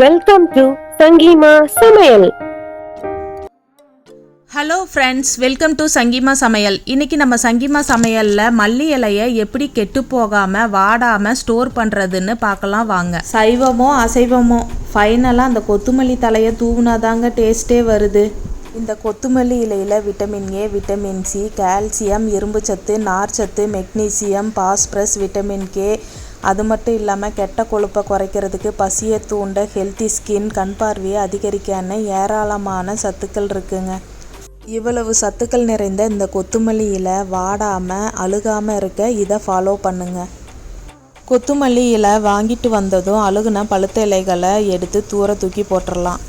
Welcome to Sangeema சமையல் hello friends welcome to Sangeema சமையல் இன்னைக்கு நம்ம சங்கீமா சமையலில் மல்லி இலையை எப்படி கெட்டு போகாமல் வாடாமல் ஸ்டோர் பண்ணுறதுன்னு பார்க்கலாம் வாங்க. சைவமோ அசைவமோ ஃபைனலாக அந்த கொத்துமல்லி தலையை தூவுனாதாங்க டேஸ்ட்டே வருது. இந்த கொத்துமல்லி இலையில் vitamin A vitamin C calcium இரும்புச்சத்து நார்ச்சத்து மெக்னீசியம் பாஸ்பரஸ் விட்டமின் கே அது மட்டும் இல்லாமல் கெட்ட கொழுப்பை குறைக்கிறதுக்கு பசியை தூண்ட ஹெல்த்தி ஸ்கின் கண் பார்வையை அதிகரிக்கான ஏராளமான சத்துக்கள் இருக்குங்க. இவ்வளவு சத்துக்கள் நிறைந்த இந்த கொத்துமல்லி இலை வாடாமல் அழுகாமல் இருக்க இதை ஃபாலோ பண்ணுங்க. கொத்துமல்லி இலை வாங்கிட்டு வந்ததும் அழுகுன பழுத்த இலைகளை எடுத்து தூர தூக்கி போட்டுடலாம்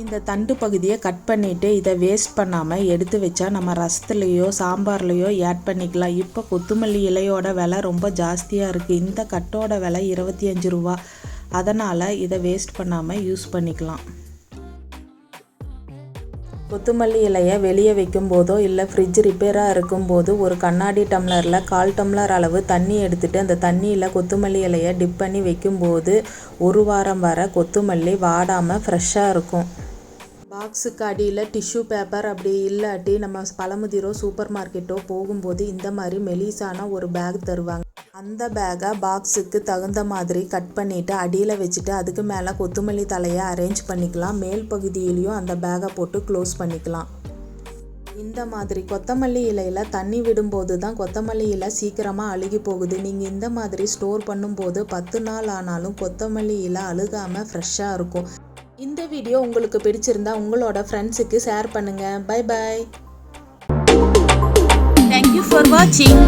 இந்த தண்டு பகுதியை கட் பண்ணிவிட்டு இதை வேஸ்ட் பண்ணாமல் எடுத்து வச்சா நம்ம ரசத்துலேயோ சாம்பார்லேயோ ஆட் பண்ணிக்கலாம். இப்போ கொத்தமல்லி இலையோட விலை ரொம்ப ஜாஸ்தியாக இருக்குது இந்த கட்டோட விலை இருபத்தி அஞ்சு ரூபா. அதனால் இதை வேஸ்ட் பண்ணாமல் யூஸ் பண்ணிக்கலாம். கொத்தமல்லி இலையை வெளியே வைக்கும்போதோ இல்லை ஃப்ரிட்ஜ் ரிப்பேராக இருக்கும்போது ஒரு கண்ணாடி டம்ளரில் கால் டம்ளர் அளவு தண்ணி எடுத்துகிட்டு அந்த தண்ணியில் கொத்தமல்லி இலையை டிப் பண்ணி வைக்கும்போது ஒரு வாரம் வர கொத்தமல்லி வாடாமல் ஃப்ரெஷ்ஷாக இருக்கும். பாக்ஸுக்கு அடியில் டிஷ்யூ பேப்பர் அப்படி இல்லாட்டி நம்ம பழமுதிரோ சூப்பர் மார்க்கெட்டோ போகும்போது இந்த மாதிரி மெலிசான ஒரு பேக் தருவாங்க. அந்த பேக்கை பாக்ஸுக்கு தகுந்த மாதிரி கட் பண்ணிவிட்டு அடியில் வச்சுட்டு அதுக்கு மேலே கொத்தமல்லி தலையை அரேஞ்ச் பண்ணிக்கலாம். மேல் பகுதியிலையும் அந்த பேக்கை போட்டு க்ளோஸ் பண்ணிக்கலாம். இந்த மாதிரி கொத்தமல்லி இலையில் தண்ணி விடும்போது தான் கொத்தமல்லி இலை சீக்கிரமாக அழுகி போகுது. நீங்கள் இந்த மாதிரி ஸ்டோர் பண்ணும்போது பத்து நாள் ஆனாலும் கொத்தமல்லி இலை அழுகாமல் ஃப்ரெஷ்ஷாக இருக்கும். இந்த வீடியோ உங்களுக்கு பிடிச்சிருந்தா உங்களோட ஃப்ரெண்ட்ஸுக்கு ஷேர் பண்ணுங்கள் பை பாய் தேங்க்யூ ஃபார் வாட்சிங்